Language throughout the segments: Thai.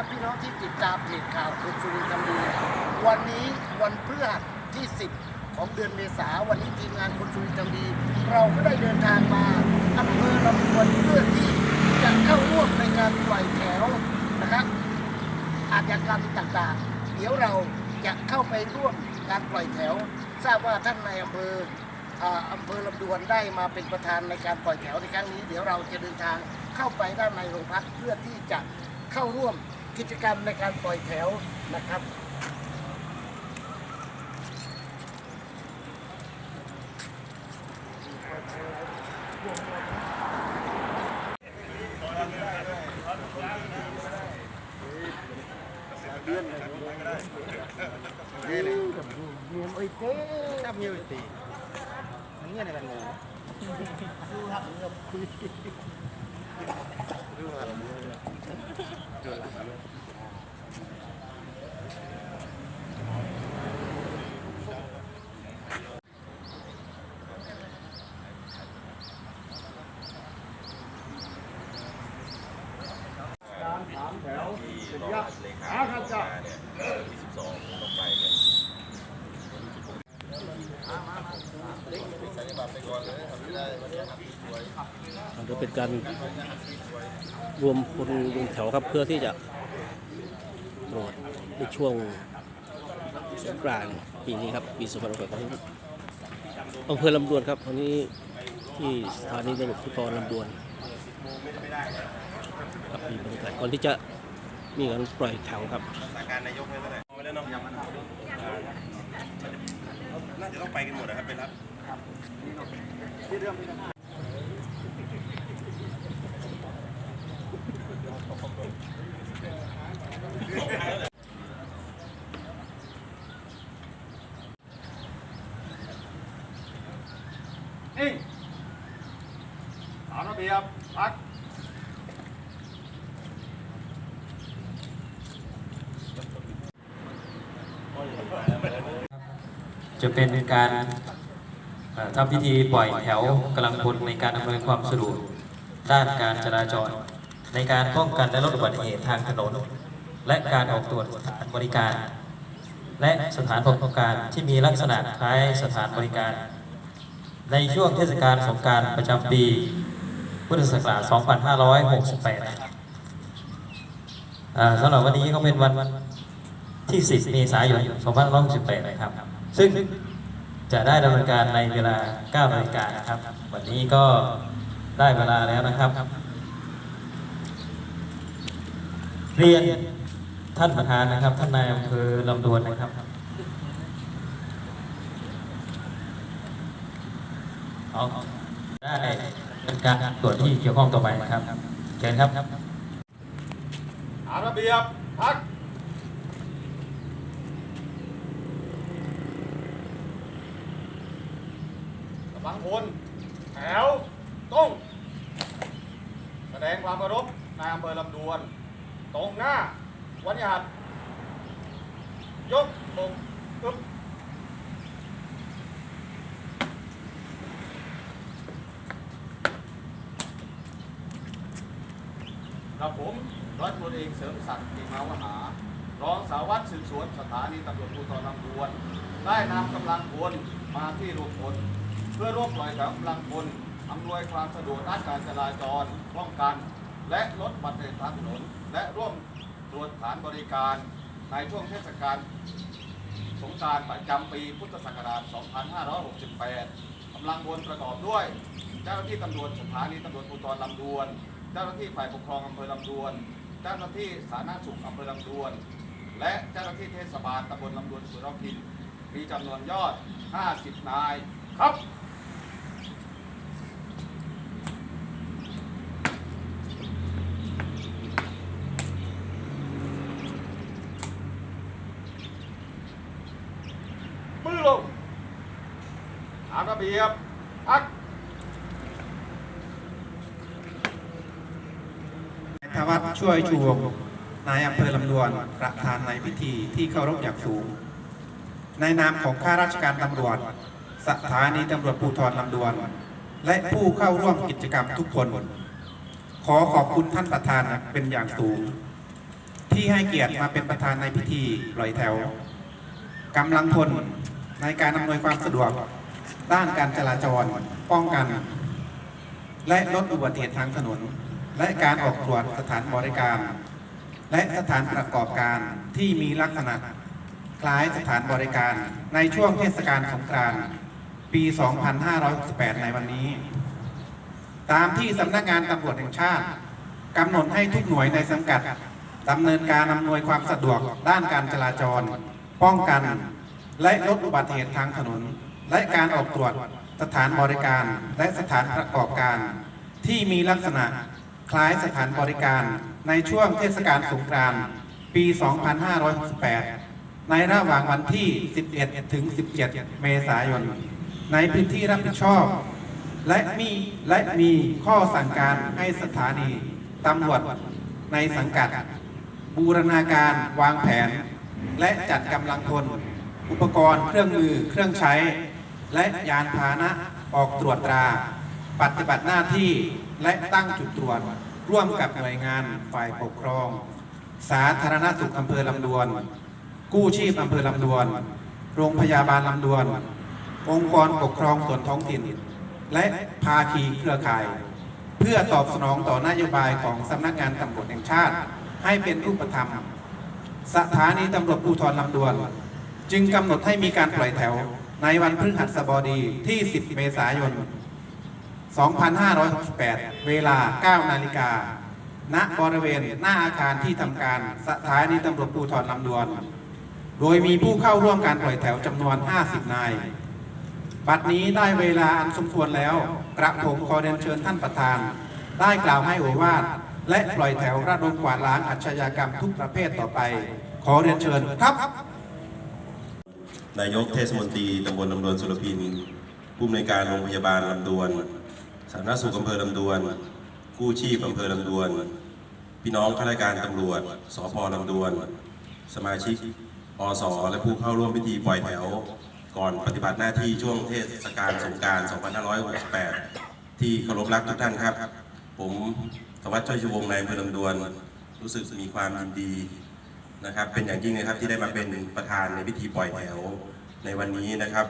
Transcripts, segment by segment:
ครับพี่น้องที่ติดตามเพจข่าวคุณสุรินทร์ทำดีวันนี้วันพฤหัสที่ 10 ของเดือนเมษาวันนี้ทีมงานคุณสุรินทร์ทำดี เราก็ได้เดินทางมาอำเภอลำพวนเพื่อที่จะเข้าร่วมในการปล่อยแถวนะครับอาชญากรรมต่างๆ เดี๋ยวเราจะเข้าไปร่วมการปล่อยแถว ทราบว่าท่านในายอำเภออำเภอลำดวนได้มาเป็นประธานในการปล่อยแถวในครั้งนี้ เดี๋ยวเราจะเดินทางเข้าไปด้านในโรงพักเพื่อที่จะเข้าร่วม กิจกรรมในการปล่อยแถวนะครับ Sắp nhiêu tỷ Những người này là ngủ การถามแถวเป็นยะหาครับจ้ะ เป็นการรวมคนลงแถวครับเพื่อที่จะตรวจในช่วงสงกรานต์ปีนี้ครับปี2018ของอำเภอลำดวนครับวันนี้ที่สถานีตำรวจภูธรลำดวนครับมีบรรยากาศก่อนที่จะมีการปล่อยแถวครับการนายกไม่เป็นไรไม่ได้เนาะน่าจะต้องไปกันหมดนะครับไปรับนิ่งตามระเบียบพัก จะเป็นการทำพิธีปล่อยแถวกำลังพลในการอำนวยความสะดวกด้านการจราจร ในการป้องกันและลดอุบัติเหตุทางถนน และการออกตรวจสถานบริการ และสถานประกอบการที่มีลักษณะคล้ายสถานบริการ ในช่วงเทศกาลสงการประจำปี พุทธศักราช 2568สำหรับวันนี้ก็เป็นวันที่ 10 เมษายน 2568 นะครับ ซึ่งจะได้ดำเนินการในเวลา9นาฬิกานะครับ วันนี้ก็ได้เวลาแล้วนะครับ เรียนท่านประธานนะครับ ท่านนายอำเภอลำดวนนะครับ เอาได้เป็นการตรวจที่เกี่ยวข้องต่อไปนะครับ เชิญครับตาระเบียบพัก กำลังพลแถวต้อง แสดงความเคารพนายอำเภอลำดวน ตรงหน้า วันยหัดยกตกอึ๊บครับผมร้อยตำรวจเอกเสริมศักดิ์ติมาวหารองสารวัตรสืบสวนสถานีตำรวจภูธรลำดวน ได้นำกำลังพลมาที่รวมพล พื่อร่วมปล่อยแถวกำลังพลอำนวยความสะดวกด้านการจราจรป้องกัน และลดบัติเหตุทางถนน และร่วมตรวจฐานบริการในช่วงเทศกาลสงการประจำปีพุทธศักราช 2568 กำลังพลประกอบด้วย เจ้าหน้าที่ตำรวจสถานีตำรวจภูธรลำดวน เจ้าหน้าที่ฝ่ายปกครองอำเภอลำดวน เจ้าหน้าที่สาธารณสุขอำเภอลำดวน และเจ้าหน้าที่เทศบาลตำบลลำดวนสุรพินมีจำนวนยอด 50 นายครับ มือลงตามระ เบียบพักธวัฒน์ช่วยชูวงนายอำเภอลำดวนประธานในพิธีที่เคารพอย่างสูง ในนามของข้าราชการตำรวจ สถานีตำรวจภูธรลำดวน และผู้เข้าร่วมกิจกรรมทุกคน ขอขอบคุณท่านประธานเป็นอย่างสูง ที่ที่ให้เกียรติมาเป็นประธานในพิธีปล่อยแถวกำลังพลในการอำนวยความสะดวก ด้านการจราจร ป้องกัน และลดอุบัติเหตุทางถนน และการออกตรวจสถานบริการ และสถานประกอบการที่มีลักษณะคล้ายสถานบริการในช่วงเทศกาลสงกรานต์ปี 2568 ในวันนี้ ตามที่สำนักงานตำรวจแห่งชาติกำหนดให้ทุกหน่วยในสังกัดดำเนินการอำนวยความสะดวกด้านการจราจร ป้องกัน และลดอุบัติเหตุทางถนน และการออกตรวจสถานบริการและสถานประกอบการ ที่มีลักษณะคล้ายสถานบริการในช่วงเทศกาลสงกรานต์ปี 2568 ในระหว่างวันที่ 11 ถึง 17 เมษายน ในพื้นที่รับผิดชอบ และมีและมีข้อสั่งการให้สถานีตำรวจในสังกัด บูรณาการวางแผน และจัดกำลังพลอุปกรณ์เครื่องมือเครื่องใช้ และยานพาหนะออกตรวจตรา ปฏิบัติหน้าที่และตั้งจุดตรวจ ร่วมกับหน่วยงานฝ่ายปกครอง สาธารณสุขอำเภอลำดวน กู้ชีพอำเภอลำดวน โรงพยาบาลลำดวน องค์กรปกครองส่วนท้องถิ่น และภาคีเครือข่าย เพื่อตอบสนองต่อนโยบายของสำนักงานตำรวจแห่งชาติ ให้เป็นรูปธรรม สถานีตำรวจภูธรลำดวน จึงกำหนดให้มีการปล่อยแถว ในวันพฤหัสบดีที่ 10 เมษายน 2568 เวลา 9 นาฬิกา ณ บริเวณหน้าอาคารที่ทำการสถานีตำรวจภูธรลำดวน โดยมีผู้เข้าร่วมการปล่อยแถวจำนวน 50 นาย บัดนี้ได้เวลาอันสมควรแล้ว กระผมขอเรียนเชิญท่านประธาน ได้กล่าวให้โอวาทและปล่อยแถวระดมกวาดล้างอาชญากรรมทุกประเภทต่อไป ขอเรียนเชิญครับ นายกเทศมนตรีตำบลลำดวนสุรพินผู้อำนวยการโรงพยาบาลลำดวน สาธารณสุขอำเภอลำดวน กู้ชีพอำเภอลำดวน พี่น้องข้าราชการตำรวจ สพลำดวน สมาชิกอสและผู้เข้าร่วมพิธีปล่อยแถว ก่อนปฏิบัติหน้าที่ช่วงเทศกาลสงกราร 2568 ที่เคารพรักทุกท่านครับ ผมธวัชชัยชูวงศ์นายอำเภอลำดวน รู้สึกมีความยินดี นะครับ เป็นอย่างยิ่งนะครับที่ได้มาเป็นประธานในพิธีปล่อยแถวในวันนี้นะครับ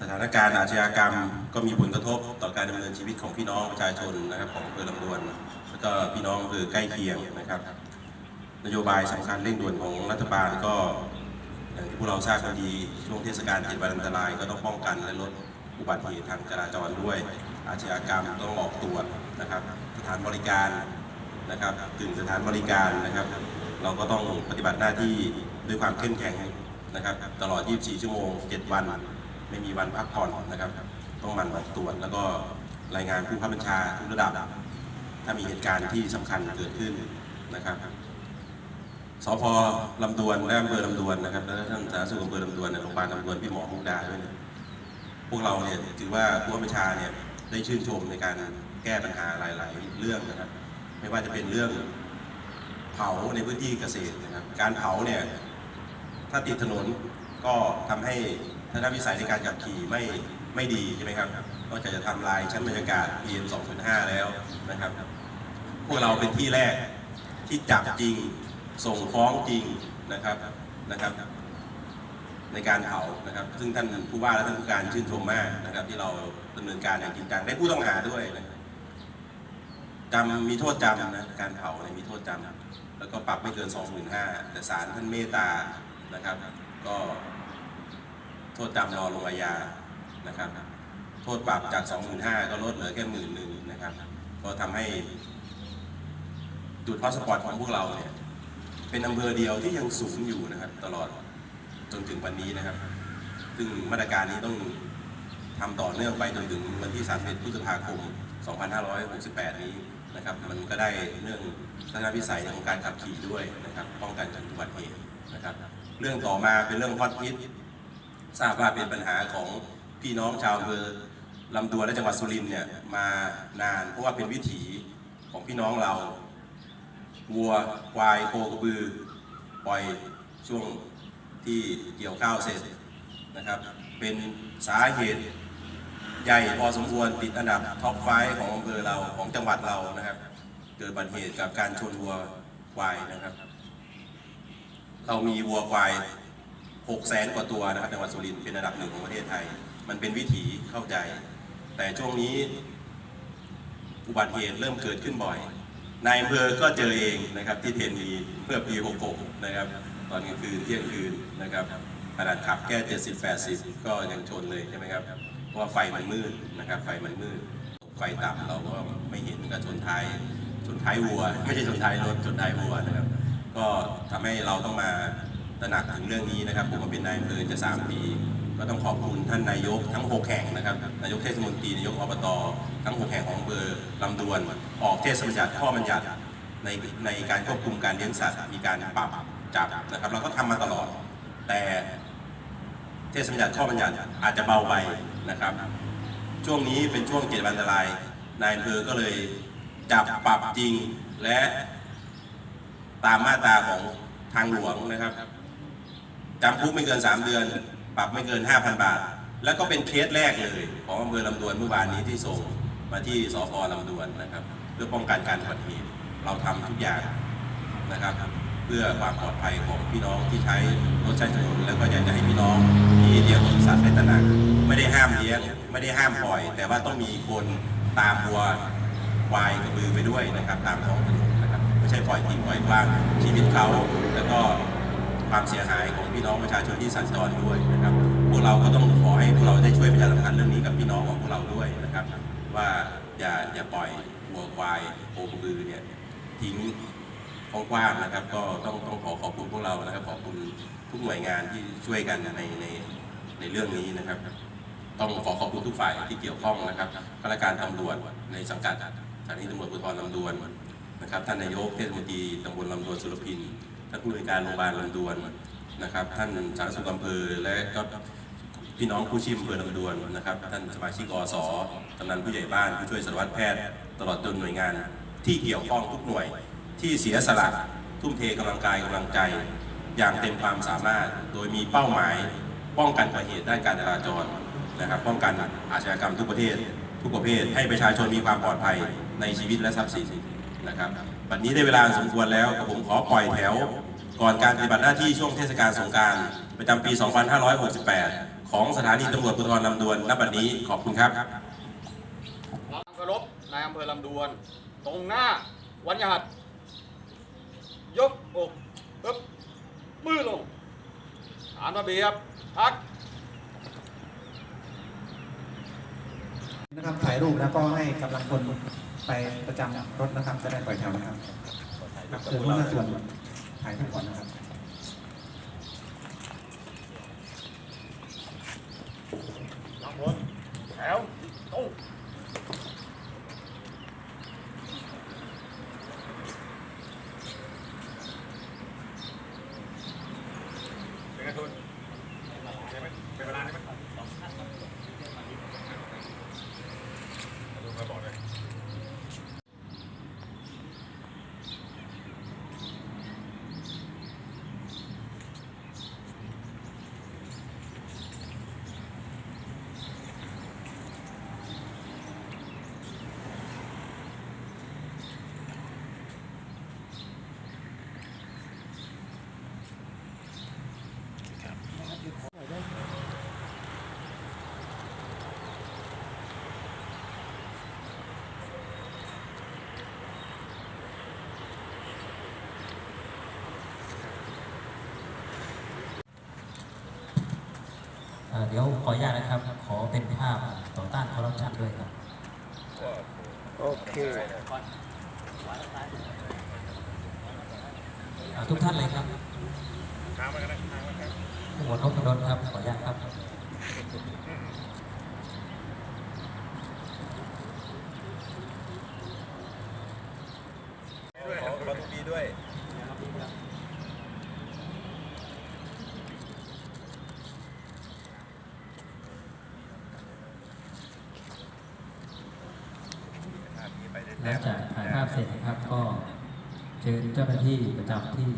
สถานการณ์อาชญากรรมก็มีผลกระทบต่อการดำเนินชีวิตของพี่น้องประชาชนนะครับของอำเภอลำดวนแล้วก็พี่น้องอำเภอใกล้เคียงนะครับ นโยบายสำคัญเร่งด่วนของรัฐบาลก็อย่างที่พวกเราทราบกันดีช่วงเทศกาลเจ็ดวันอันตรายก็ต้องป้องกันและลดอุบัติเหตุทางจราจรด้วย อาชญากรรมต้องออกตรวจนะครับ สถานบริการนะครับถึงสถานบริการนะครับ เราก็ต้องปฏิบัติหน้าที่ด้วยความเข้มแข็งนะครับ ตลอด 24 ชั่วโมง 7 วัน ไม่มีวันพักผ่อนนะครับ ต้องมันออกตรวจแล้วก็รายงานผู้ข้าบัญชาทุกระดับ ถ้ามีเหตุการณ์ที่สำคัญเกิดขึ้นนะครับสพลำดวนและอำเภอลำดวนนะครับและท่านสาธารณสุขอำเภอลำดวนเนี่ยโรงพยาบาลลำดวนพี่หมอมุกดาด้วยเนี่ยพวกเราเนี่ยถือว่าผู้ข้าบัญชาเนี่ยได้ชื่นชมในการแก้ปัญหาหลาย ๆ เรื่องนะครับ ไม่ว่าจะเป็นเรื่อง เผาในพื้นที่เกษตรนะครับ การเผาเนี่ยถ้าติดถนนก็ทำให้ทัศนวิสัยในการขับขี่ไม่ไม่ดีใช่ไหมครับนอกจากจะทำลายชั้นบรรยากาศ PM 2.5 แล้วนะครับ พวกเราเป็นที่แรกที่จับจริงส่งฟ้องจริงนะครับนะครับ ในการเผานะครับ ซึ่งท่านผู้ว่าและท่านผู้การชื่นชมมากนะครับ ที่เราดำเนินการอย่างจริงจังได้ผู้ต้องหาด้วยนะจำมีโทษจำนะการเผาเนี่ยมีโทษจำ แล้วก็ปรับไม่เกิน 25,000แต่ศาลท่านเมตตานะครับ ก็โทษจำรอลงอาญานะครับ โทษปรับจาก 25,000ก็ลดเหลือแค่หมื่นหนึ่งนะครับ ก็ทำให้จุดพาสปอร์ตของพวกเราเนี่ยเป็นอำเภอเดียวที่ยังสูงอยู่นะครับ ตลอดจนถึงวันนี้นะครับ ซึ่งมาตรการนี้ต้องทำต่อเนื่องไปจนถึงวันที่ 31 พฤษภาคม 2568 นี้ นะครับ มันก็ได้เรื่องทัศนวิสัยของการขับขี่ด้วยนะครับ ป้องกันจากอุบัติเหตุนะครับ เรื่องต่อมาเป็นเรื่องฮอตฮิตทราบว่าเป็นปัญหาของพี่น้องชาวอำเภอลำดวนและจังหวัดสุรินทร์เนี่ยมานานเพราะว่าเป็นวิถีของพี่น้องเราวัวควายโคกระบือ ปล่อยช่วงที่เกี่ยวข้าวเสร็จนะครับ เป็นสาเหตุ ใหญ่พอสมควรติดอันดับท็อปไฟของอำเภอเราของจังหวัดเรานะครับ เกิดบัติเหตุกับการชนวัวควายนะครับ เรามีวัวควาย6แสนกว่าตัวนะครับจังหวัดสุรินทร์เป็นอันดับหนึ่งของประเทศไทย มันเป็นวิถีเข้าใจ แต่ช่วงนี้อุบัติเหตุเริ่มเกิดขึ้นบ่อยนายอำเภอก็เจอเองนะครับที่เทนมีเมื่อปี 66 นะครับ ตอนกลางคืนเที่ยงคืนนะครับขนาดขับแค่ 70 80 ก็ยังชนเลยใช่ไหมครับ ราะว่าไฟมันมืดนะครับไฟมันมืดไฟต่ำเราก็ไม่เห็นก็ชนท้ายชนท้ายวัว ไม่ใช่ชนท้ายรถชนท้ายวัวนะครับ ก็ทำให้เราต้องมาตระหนักถึงเรื่องนี้นะครับผมมาเป็นนายอำเภอจะ 3 ปี ก็ต้องขอบคุณท่านนายกทั้ง 6 แห่งนะครับนายกเทศมนตรีนายกอบตทั้ง 6 แห่งของอำเภอลำดวน ออกเทศบัญญัติข้อบัญญัติในในการควบคุมการเลี้ยงสัตว์มีการปรับจับนะครับเราก็ทำมาตลอด แต่เทศบัญญัติข้อบัญญัติอาจจะเบาไป นะครับ ช่วงนี้เป็นช่วงเจ็ดวันอันตราย นายอำเภอก็เลยจับปรับจริงและตามมาตราของทางหลวงนะครับจำคุกไม่เกิน 3 เดือน ปรับไม่เกิน 5,000 บาท แล้วก็เป็นเคสแรกเลยของอำเภอลำดวนเมื่อวานนี้ที่ส่งมาที่สพลำดวนนะครับ เพื่อป้องกันการอุบัติเหตุเราทำทุกอย่างนะครับ เพื่อความปลอดภัยของพี่น้องที่ใช้รถใช้ถนนแล้วก็อยากจะให้พี่น้องที่เลี้ยงสัตว์ในตระหนักไม่ได้ห้ามเลี้ยงไม่ได้ห้ามปล่อย แต่ว่าต้องมีคนตามวัววายกระบือไปด้วยนะครับ ตามท้องถนนนะครับไม่ใช่ปล่อยทิ้งปล่อยว้างชีวิตเขาแล้วก็ความเสียหายของพี่น้องประชาชนที่สัญจรด้วยนะครับพวกเราก็ต้องขอให้พวกเราได้ช่วยประชาสัมพันธ์เรื่องนี้กับพี่น้องของพวกเราด้วยนะครับ ว่าอย่าอย่าปล่อยวัวควายโคกระบือเนี่ยทิ้ง กว้างๆนะครับ ก็ต้องต้องขอขอบคุณพวกเรานะครับขอบคุณทุกหน่วยงานที่ช่วยกันในในในเรื่องนี้นะครับ ต้องขอขอบคุณทุกฝ่ายที่เกี่ยวข้องนะครับข้าราชการตำรวจในสังกัดสถานีตำรวจภูธรลำดวนนะครับท่านนายกเทศมนตรีตำบลลำดวนสุรพินท่านผู้บริการโรงพยาบาลลำดวนนะครับ ท่านสาธารณสุขอำเภอและก็พี่น้องผู้ชีพอำเภอลำดวนนะครับ ท่านสมาชิกอสกำนันผู้ใหญ่บ้านผู้ช่วยสารวัตรแพทย์ ตลอดจนหน่วยงานที่เกี่ยวข้องทุกหน่วย ที่เสียสละทุ่มเทกำลังกายกำลังใจ อย่างเต็มความสามารถ โดยมีเป้าหมายป้องกันอุบัติเหตุด้านการจราจรนะครับป้องกันอาชญากรรมทุกประเภททุกประเภทให้ประชาชนมีความปลอดภัยในชีวิตและทรัพย์สินนะครับบัดนี้ได้เวลาสมควรแล้วผมขอปล่อยแถว ก่อนการปฏิบัติหน้าที่ช่วงเทศกาลสงการประจำปี 2568 ของสถานีตำรวจภูธรลำดวนณบัดนี้ขอบคุณครับนางเคารพนายอำเภอลำดวน ตรงหน้าวันยหัด ยกอกปึ๊บมือลงฐานระเบียบพักนะครับถ่ายรูปแล้วก็ให้กำลังคนไปประจำรถนะครับจะได้ปล่อยแถวนะครับครับเชิญหัวหน้าส่วนถ่ายรูปก่อนนะครับ ทั้งหมดแถวตรงเป็นไงทุนเป็นเวลาได้ไหมดูมาบอกเลย อ่า เดี๋ยวขออนุญาตนะครับ ขอเป็นภาพต่อต้านคอร์รัปชันด้วยครับโอเคอ่าทุกท่านเลยครับหมวดนพดลครับขออนุญาตครับ หลังจากถ่ายภาพเสร็จนะครับ ก็เชิญเจ้าหน้า ที่ประจำที่